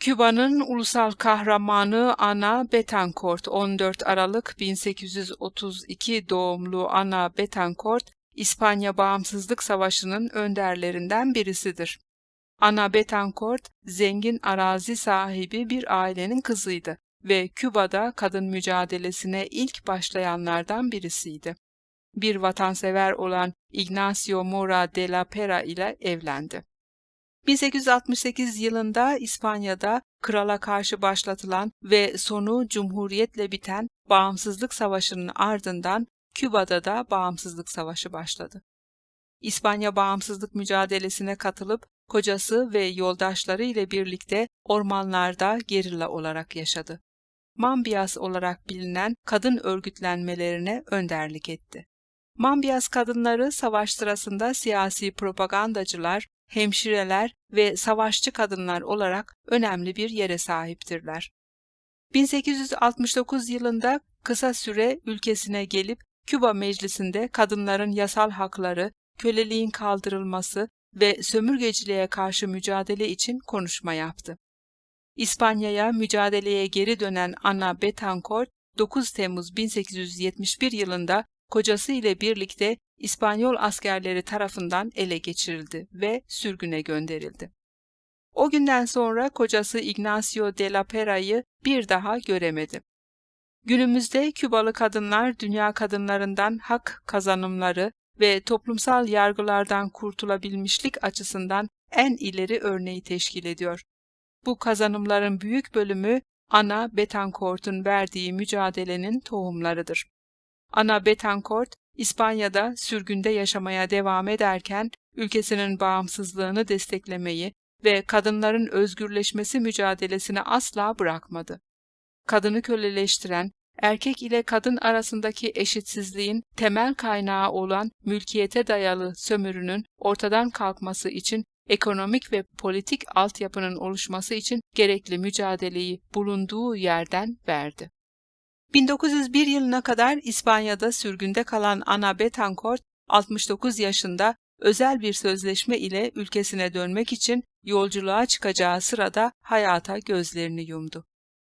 Küba'nın ulusal kahramanı Ana Betancourt 14 Aralık 1832 doğumlu Ana Betancourt, İspanya Bağımsızlık Savaşı'nın önderlerinden birisidir. Ana Betancourt, zengin arazi sahibi bir ailenin kızıydı ve Küba'da kadın mücadelesine ilk başlayanlardan birisiydi. Bir vatansever olan Ignacio Mora de la Pera ile evlendi. 1868 yılında İspanya'da krala karşı başlatılan ve sonu cumhuriyetle biten Bağımsızlık Savaşı'nın ardından Küba'da da Bağımsızlık Savaşı başladı. İspanya bağımsızlık mücadelesine katılıp kocası ve yoldaşları ile birlikte ormanlarda gerilla olarak yaşadı. Mambias olarak bilinen kadın örgütlenmelerine önderlik etti. Mambias kadınları savaş sırasında siyasi propagandacılar, hemşireler ve savaşçı kadınlar olarak önemli bir yere sahiptirler. 1869 yılında kısa süre ülkesine gelip Küba Meclisi'nde kadınların yasal hakları, köleliğin kaldırılması ve sömürgeciliğe karşı mücadele için konuşma yaptı. İspanya'ya mücadeleye geri dönen Ana Betancourt 9 Temmuz 1871 yılında kocası ile birlikte İspanyol askerleri tarafından ele geçirildi ve sürgüne gönderildi. O günden sonra kocası Ignacio de la Pera'yı bir daha göremedi. Günümüzde Kübalı kadınlar dünya kadınlarından hak kazanımları ve toplumsal yargılardan kurtulabilmişlik açısından en ileri örneği teşkil ediyor. Bu kazanımların büyük bölümü Ana Betancourt'un verdiği mücadelenin tohumlarıdır. Ana Betancourt, İspanya'da sürgünde yaşamaya devam ederken ülkesinin bağımsızlığını desteklemeyi ve kadınların özgürleşmesi mücadelesini asla bırakmadı. Kadını köleleştiren, erkek ile kadın arasındaki eşitsizliğin temel kaynağı olan mülkiyete dayalı sömürünün ortadan kalkması için ekonomik ve politik altyapının oluşması için gerekli mücadeleyi bulunduğu yerden verdi. 1901 yılına kadar İspanya'da sürgünde kalan Ana Betancourt 69 yaşında özel bir sözleşme ile ülkesine dönmek için yolculuğa çıkacağı sırada hayata gözlerini yumdu.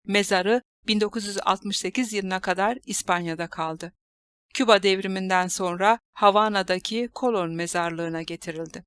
Mezarı 1968 yılına kadar İspanya'da kaldı. Küba devriminden sonra Havana'daki Kolon mezarlığına getirildi.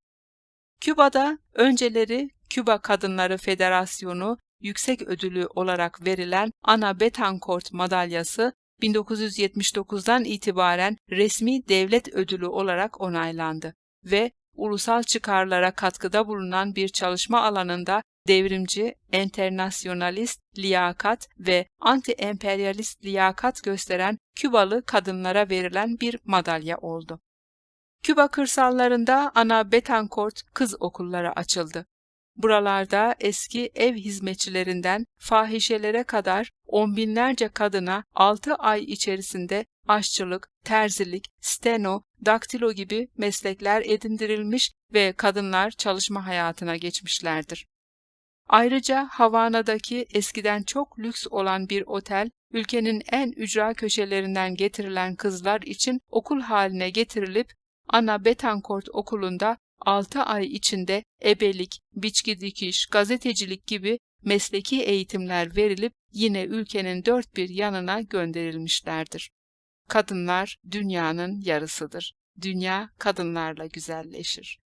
Küba'da önceleri Küba Kadınları Federasyonu yüksek ödülü olarak verilen Ana Betancourt madalyası 1979'dan itibaren resmi devlet ödülü olarak onaylandı ve ulusal çıkarlara katkıda bulunan bir çalışma alanında devrimci, enternasyonalist liyakat ve anti-emperyalist liyakat gösteren Kübalı kadınlara verilen bir madalya oldu. Küba kırsallarında Ana Betancourt kız okulları açıldı. Buralarda eski ev hizmetçilerinden fahişelere kadar on binlerce kadına 6 ay içerisinde aşçılık, terzilik, steno, daktilo gibi meslekler edindirilmiş ve kadınlar çalışma hayatına geçmişlerdir. Ayrıca Havana'daki eskiden çok lüks olan bir otel, ülkenin en ücra köşelerinden getirilen kızlar için okul haline getirilip Ana Betancourt okulunda 6 ay içinde ebelik, biçki dikiş, gazetecilik gibi mesleki eğitimler verilip yine ülkenin dört bir yanına gönderilmişlerdir. Kadınlar dünyanın yarısıdır. Dünya kadınlarla güzelleşir.